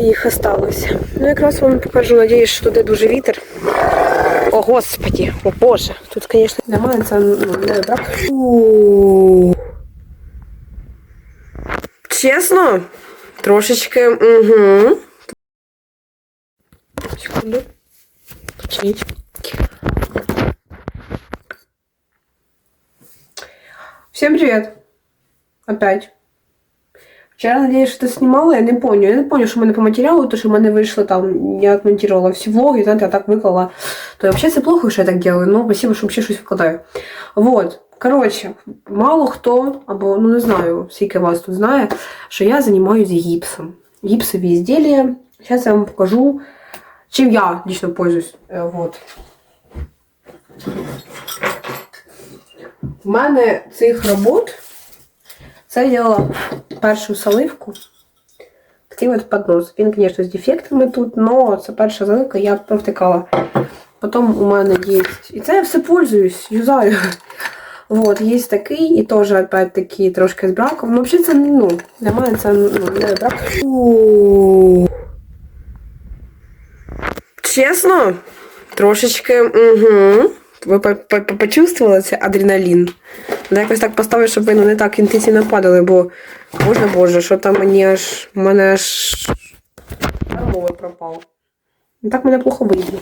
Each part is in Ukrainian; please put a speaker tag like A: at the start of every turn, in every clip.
A: їх осталось. Ну, якраз вам покажу, надіюсь, що туди дуже вітер. О, господі, о боже. Тут, звісно, для мене це ну, не так. У. Чесно, трошечки. Угу. Секунду. Починіть. Всем привет! Опять. Вчера, надеюсь, что ты снимала, я не помню. Я не помню, що в мене по матеріалу, то що в мене вийшло там, я отмонтировала всі влоги, знаєте, я так виклала. То вообще це плохо, що я так делаю, но спасибо, що вообще щось викладаю. Вот. Короче, мало хто, або, ну не знаю, скільки вас тут знає, що я займаюся гіпсом. Гіпсові изделия. Сейчас я вам покажу, чим я лично пользуюсь. Е, Вот. У мене цих робот це діла першу заливку. Такий от поднос. Він, звісно, з дефектами тут, але це перша заливка, я провтикала. Потім у мене є. І це я все пользуюсь, юзаю. Вот, є такий, і теж опять-таки трошки з браком. Ну, взагалі це ну, для мене це ну, не брак. Чесно, трошечки. Угу. Ви по- по- по- почувствували це адреналін? Ну, якось так поставлю, щоб ви ну, не так інтенсивно падали, бо боже боже, що там мені аж. У мене аж. Термовий пропав. Ну, Так мене плохо видно.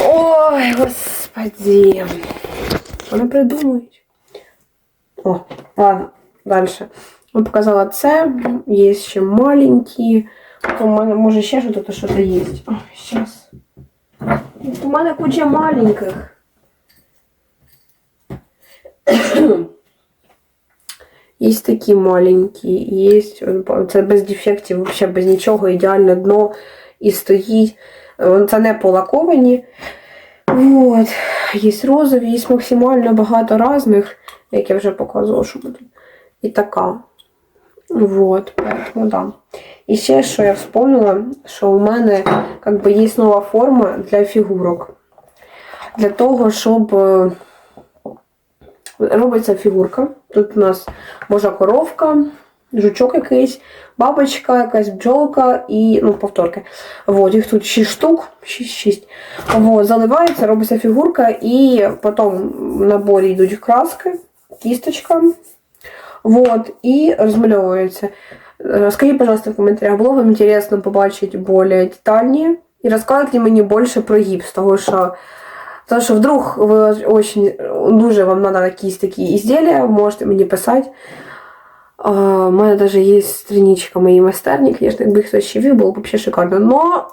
A: Ой, господи. Вони придумують. О, ладно, далі. Я показала це. Є ще маленькі. У мене може ще щось що-то є. Ой, зараз. У мене куча маленьких. Є такі маленькі, є це без дефектів, взагалі без нічого, ідеальне дно і стоїть. Це не полаковані. Вот. Є розові, є максимально багато різних, як я вже показувала, що буде. І така. Вот, поэтому да. І ще, що я вспомнила, що у мене как би, є нова форма для фігурок. Для того, щоб робиться фігурка. Тут у нас може коровка, жучок якийсь, бабочка, якась бджолка і ну, повторки. Вот, їх тут 6 штук, 6, Вот, заливається, робиться фігурка, і потім в наборі йдуть краски, кісточка. Вот, і розмальовується. Скажіть, пожалуйста, в коментарях, було вам інтересно побачити більш детальні і розказати мені більше про гіпс, того що Потому что вдруг вы очень, дуже вам надо якісь такі изделия, можете мені писати. А, У мене даже є страничка моей майстерні, конечно, якби хтось ще вів, було б вообще шикарно. Но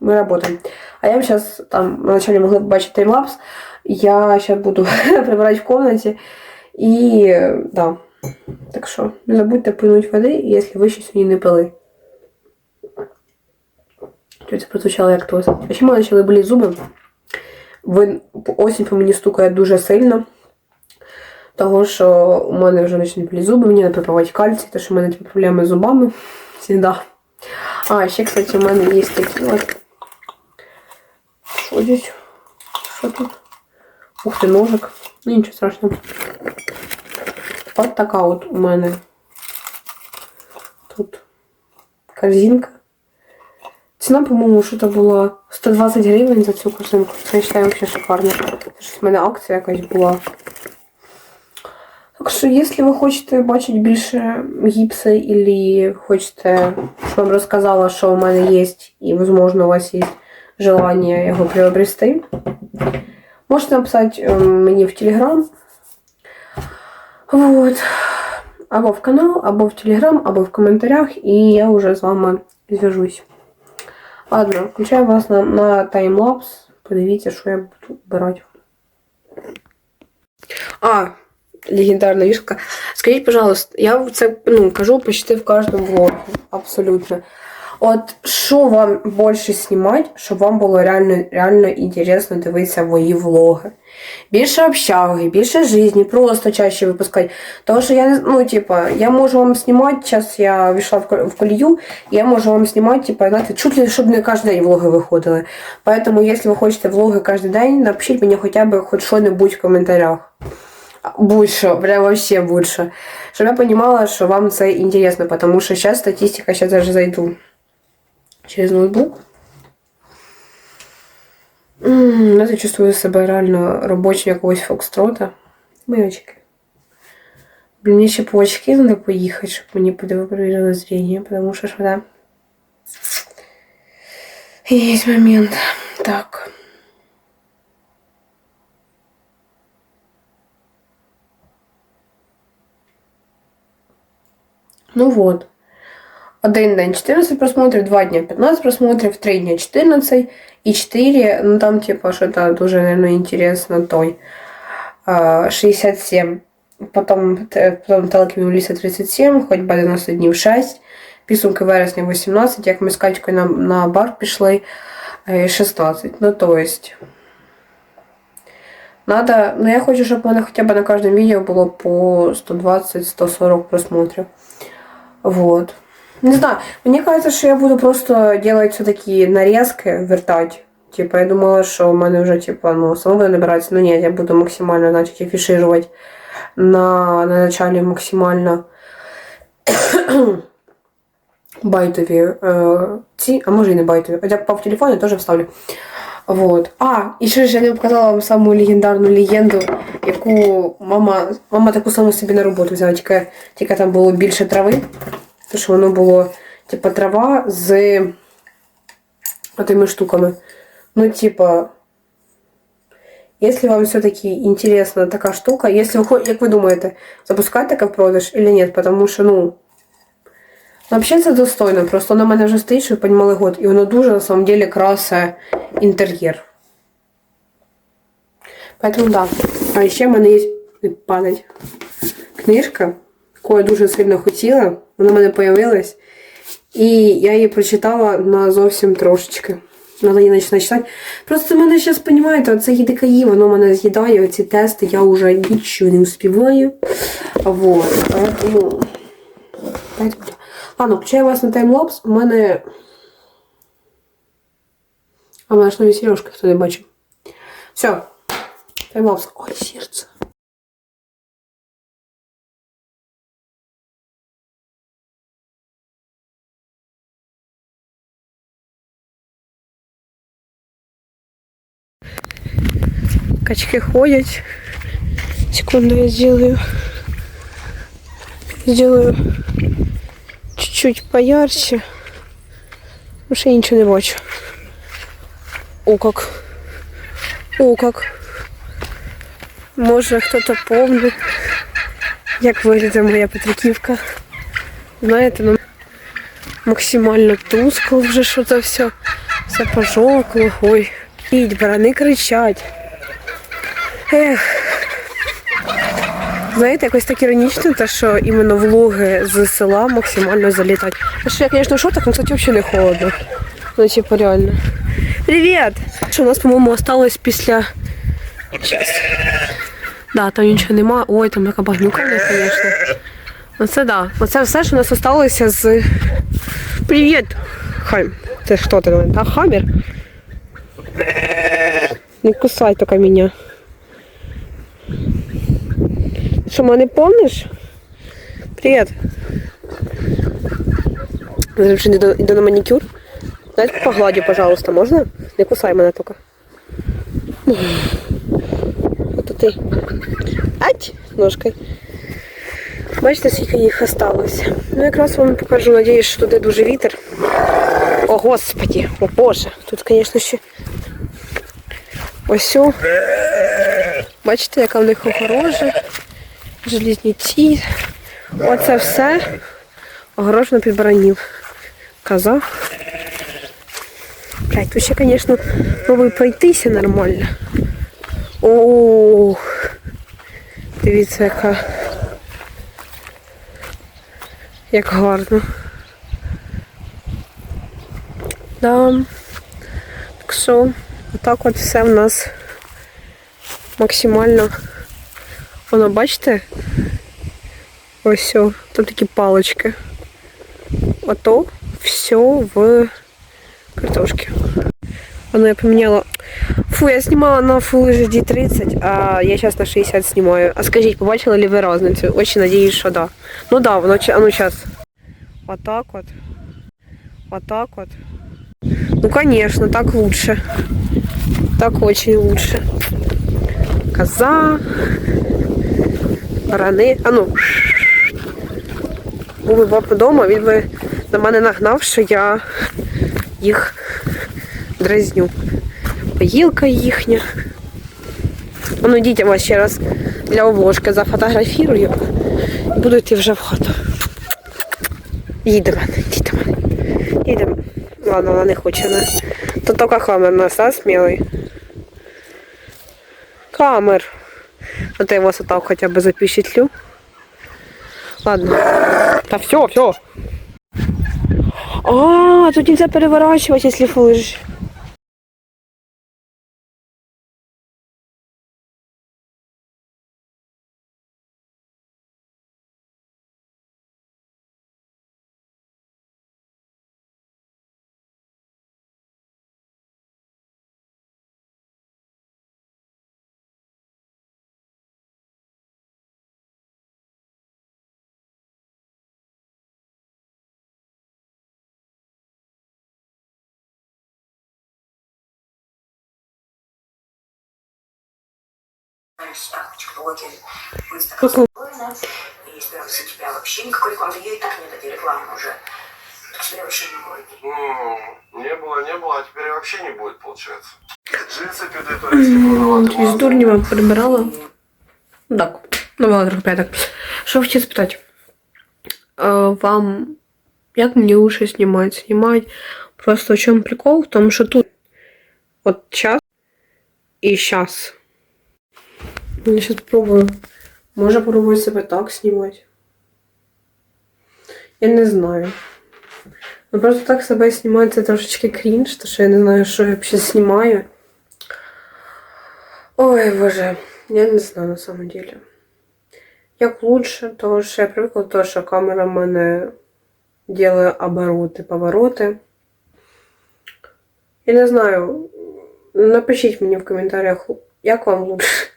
A: ми работаем. А я вам сейчас, там, вначале могли побачити таймлапс, я сейчас буду прибирать в комнате. І, да. Так що, не забудьте пинуть води, якщо ви ще сьогодні не пили. Чуть це прозвучало як тост. А ще мене почали боліти зуби. Осінь по мені стукає дуже сильно. Того, що у мене вже боліти зуби, мені треба припивати кальцій, тому що в мене типу, проблеми з зубами. Всегда. А, ще, кстати, у мене є такі от. Що здесь? Що тут? Ух ти, ножик. Ну нічого страшного. От така от у мене тут корзинка. Ціна, по-моєму, що то була 120 гривень за цю корзинку. Це я вважаю взагалі шикарно. Це ж в мене акція якась була. Так що, якщо ви хочете бачити більше гіпса, або хочете, щоб вам розказала, що у мене є, і, можливо, у вас є желання його приобрести, можете написати ем, мені в Телеграм. Вот. Або в канал, або в Телеграм, або в коментарях, і я вже з вами зв'яжусь. Ладно, включаю вас на, на таймлапс. Подивіться, що я буду брати. А, легендарна вішка. Скажіть, пожалуйста, я це ну, кажу почти в кожному влогі. Абсолютно. От що вам більше знімати, щоб вам було реально реально інтересно дивитися мої влоги? Більше общаги, більше житті, просто чаще випускати. Тому що я ну, типа, я можу вам знімати, зараз я війшла в колію, я можу вам знімати, типа, знаєте, чуть ли, щоб не кожен день влоги виходили. Поэтому, якщо ви хочете влоги кожен день, напишіть мені хоча б хоч що-небудь в коментарях. Будь-що, прям вообще будь-що. Щоб я понимала, що вам це інтересно, потому що зараз статистика, зараз даже зайду. через ноутбук. М, Я чувствую себе реально робочим якогось фокстрота. Мої очки. Блін, мені ще по очки треба поїхати, щоб мені подивили зріння, тому що ж да. Є момент. Так. Ну вот. Один день 14 просмотрів, два дня 15 просмотрів, три дня 14 і 4, ну там типа что-то дуже, наверное, интересно той. 67. Потом, потом телеків Ліса 37, ходьба 90 днів 6, підсумки вересня 18, як ми з Катькою на, на бар пішли е, 16. Ну, то есть. Надо, ну я хочу, щоб у мене хоча б на кожному відео було по 120-140 просмотрів. Вот. Не знаю, мне кажется, что я буду просто делать все-таки нарезки, вертать. Типа, я думала, что у мене вже, типа, ну, само буде набираться. Но нет, я буду максимально, значит, афишировать на, на начале максимально байтові е, ці, а може і не байтові. Хоча по в телефоні теж вставлю. Вот. А, і ще ж я не показала вам саму легендарну легенду, яку мама, мама таку саму собі на роботу взяла, тільки, тільки там було більше трави. Тому що воно було, типа, трава з отими штуками. Ну, типа, если вам все-таки интересна така штука, если вы, хо- як ви думаєте, запускати таке в продаж или нет, потому що, ну, Вообще це достойно, просто воно в мене вже стоїть, щоб ви понімали год, і воно дуже на самом деле красить інтер'єр. Поэтому да. А ще в мене є Ой, падать. Книжка, Яку я дуже сильно хотіла, вона в мене появилась. І я її прочитала на зовсім трошечки. Надо її починати читати. Просто мене зараз, розумієте, це ЄДКІ, воно мене з'їдає, оці тести, я вже нічого не успіваю. Вот. Да. Ладно, включаю вас на таймлапс. У мене. А в мене ж нові сережки, хто не бачив. Все. Таймлапс. Ой, серце. Качки ходять. Секунду я сделаю. Сделаю чуть-чуть поярче. Что я ничего не бачу. О, как. О, как. Може хто-то помнить, як виглядає моя Петриківка. Знаєте, ну максимально тускло вже що це все. Все пожовкло. Ой. Ідь, барани кричать. Знаєте, якось так іронічно, те, що іменно влоги з села максимально залітають. А що я, звісно, в шортах, але, кстати, взагалі не холодно. Ну, типу, реально. Привіт! Що у нас, по-моєму, осталось після. Щас. Да, там нічого нема. Ой, там така багнюка звісно. Оце да. Оце все, що у нас осталося з. Привіт! Хай. Це що ти? Та хамір? Не кусай тільки мене. Мене не помнишь? Привет. Вообще иду, иду на маникюр. Дайте погладю, пожалуйста, можно? Не кусай мене только. Вот ти. Ать! Ножкой. Бачите, скільки їх осталось. Ну, якраз вам покажу, надіюсь, що туди дуже вітер. О, господі, о боже. Тут, звісно, ще ось. Бачите, яка в них огорожа железняці. Оце все огорожено під баранів. Коза. Блять, тут ще, звісно, пробую пройтися нормально. Ох. Дивіться, яка. Як гарно. Да. Так що, отак от все в нас максимально Воно, бачите? Ось о, там такі палочки. Ото все в картошці. Воно я поміняла. Фу, я знімала на Full HD 30, а я зараз на 60 знімаю. А скажіть, побачили ли ви різницю? Очень надіюсь, що да. Ну да, воно, чи- а ну зараз. Отак от. Отак от. Ну, конечно, так лучше. Так очень лучше. Коза. Барани. А ну. Був баб вдома, він би на мене нагнав, що я їх дразню. Поїлка їхня. Ну дітям вас ще раз для обложки зафотографірую і буду йти вже в хату. Їдемо, їдемо. Їдемо. Ладно, вона не хоче нас. То тільки камер нас, а, смілий? Камер. Вот я его вот так хотя бы запечатлю. Ладно. Да все, все. А, тут нельзя переворачивать, если флыжь.
B: Знаешь, так, блогер, выставка спокойно, и справился у тебя вообще никакой рекламы, ее и так нет этой рекламы уже. Так что я вообще не говорю.
C: Ну, не было, не было, а теперь и вообще не будет, получается. Джинсы піде турецькі продавати.
A: Із дурнями прибирала. Ну Так, новела трохи п'яток. Що хотів спитати? Е, Вам як мені лучше знімати? Знімати просто в чому прикол? В тому, що тут от час і щас. Я зараз спробую. Може попробувати себе так знімати. Я не знаю. Ну просто так себе знімати це трошечки крінж, тому що я не знаю, що я взагалі знімаю. Ой, боже, я не знаю на самом деле. Як лучше, тому що я привикла до того, що камера в мене делає обороти, повороти. Я не знаю. Напишіть мені в коментарях, як вам лучше.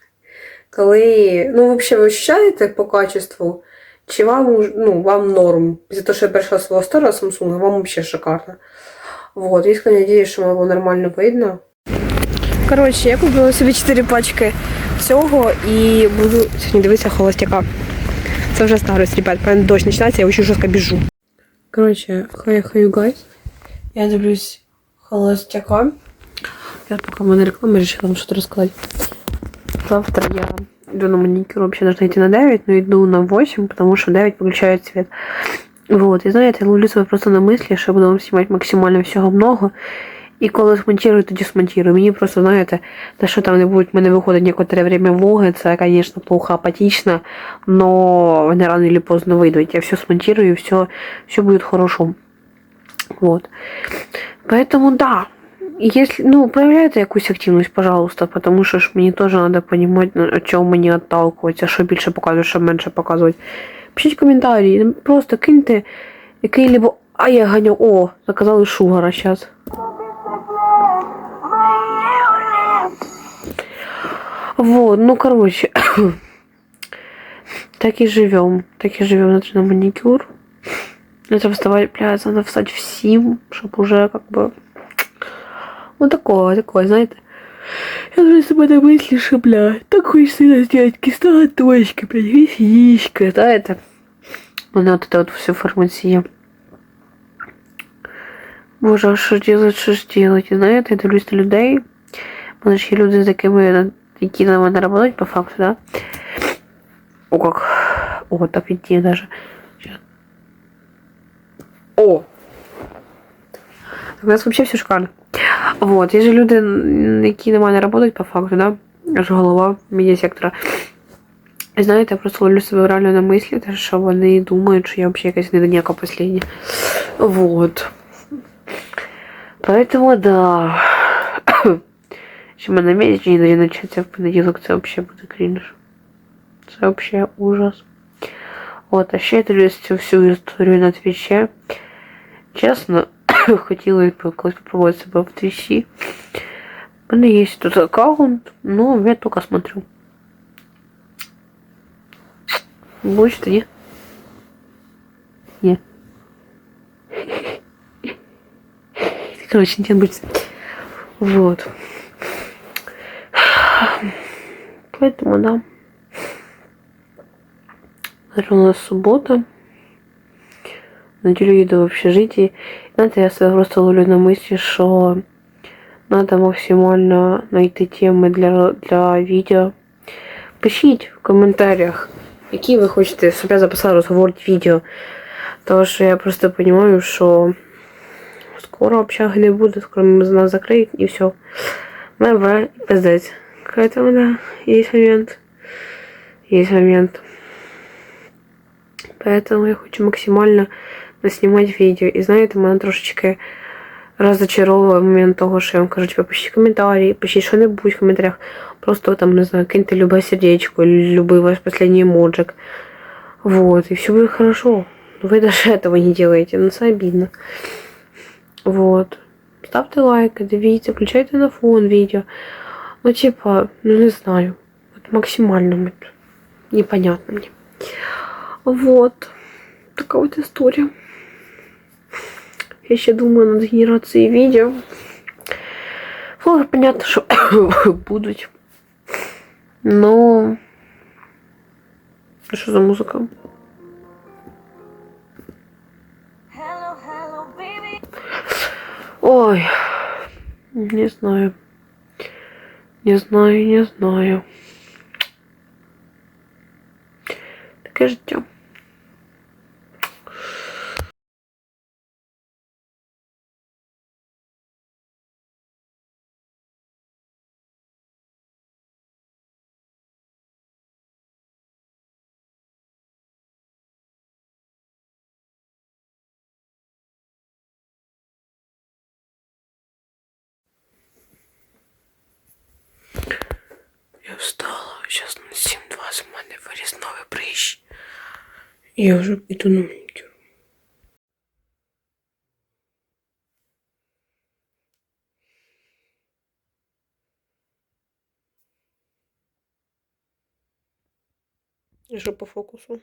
A: Коли, ну, взагалі, ви ощущаєте по качеству, чи вам, ну, вам норм? Після того, що я перейшла свого старого Samsung, вам взагалі шикарно. Вот, искренне надеюсь, що вам нормально видно. Коротше, я купила собі 4 пачки цього і буду сьогодні дивитися холостяка. Це вже старость, ребят, прям дощ починається, я очень жорстко біжу. Коротше, хай хай guys. Я дивлюсь холостяка. Я поки в мене реклама, решила вам щось розказати. Завтра я иду на маникюр, вообще должна идти на 9, но иду на 8, потому что 9 выключает свет. Вот, і знаєте, ловлю себе просто на мислі, що буду вам знімати максимально всього много. І коли смонтирую, тоді смонтирую. Мені просто, знаєте, те, що там не будуть мене виходить некоторе время влоги, це, звісно, плохо апатично, но вони рано или поздно вийдуть. Я все смонтирую, все, все будет хорошо. Вот. Поэтому да Если, ну, проявляйте якусь активність, пожалуйста, потому що ж мені теж треба розуміти, ну, от чого мені відталкуватися, що більше показувати, що менше показувати. Пишіть коментарі, просто киньте який-либо. А я ганю, о, заказали шугара зараз. Вот, ну короче. так и живем. Так и живем на на маникюр. Это вставать, блядь, надо встать в 7, чтобы уже как бы... Ну такое, такое, знаете. Я уже себе на мысли, что, бля, так хочется сделать киста точки, блядь, весничка, да, это... Ну, вот это вот все фармация. Боже, а що делать, що ж делать? І знаєте, я дивлюсь на людей. У мене ж є люди, з якими які на мене працюють по факту, да? О, как. О, так идти даже. Щас. О! Так, у нас вообще все шикарно. Вот, є же люди, які на мене працюють по факту, да? Аж голова медіасектора. Знаєте, я просто ловлю себе реально на мислі, те, що вони думають, що я взагалі якась недоніка последня. Вот. Поэтому да. В мене місяць не початься в понеділок, це взагалі буде крінж. Це взагалі ужас. От, а ще я дивлюсь цю всю історію на твічі. Чесно, хотіла б колись попробувати себе в твічі. У мене є тут аккаунт, но я только смотрю. Будешь не? Не. Короче, не будет. Вот. Поэтому, да. Завтра у нас суббота. Неделю еду в общежитии. Знаете, я себе просто ловлю на мысли, що надо максимально знайти теми для, для відео. Пишіть в коментарях, які ви хочете, щоб я записала розговор відео. Тому що я просто розумію, що скоро общаги не буде, скоро нас закриють і все. Бай-бай, пиздець. Поэтому, да, есть момент. Есть момент. Поэтому я хочу максимально наснимать видео. І знаєте, мене трошечки розочаровує момент того, що я вам кажу, типа, пишіть коментарі, пишіть що-небудь в коментарях. Просто там, не знаю, киньте любое сердечко, любой ваш последний эмоджик. Вот, и все будет хорошо. Но Вы даже этого не делаете, ну это обидно. Вот. Ставьте лайк, дивіться, включайте на фон видео. Ну, типа, ну не знаю. Вот максимально вот непонятно мне. Вот. Такая вот история. Я еще думаю над генерацией видео. Ну, понятно, что будут. Но... Что за музыка? Ой, не знаю. Не знаю, не знаю. Таке життя. Я вже піду на манікюр. Що по фокусу?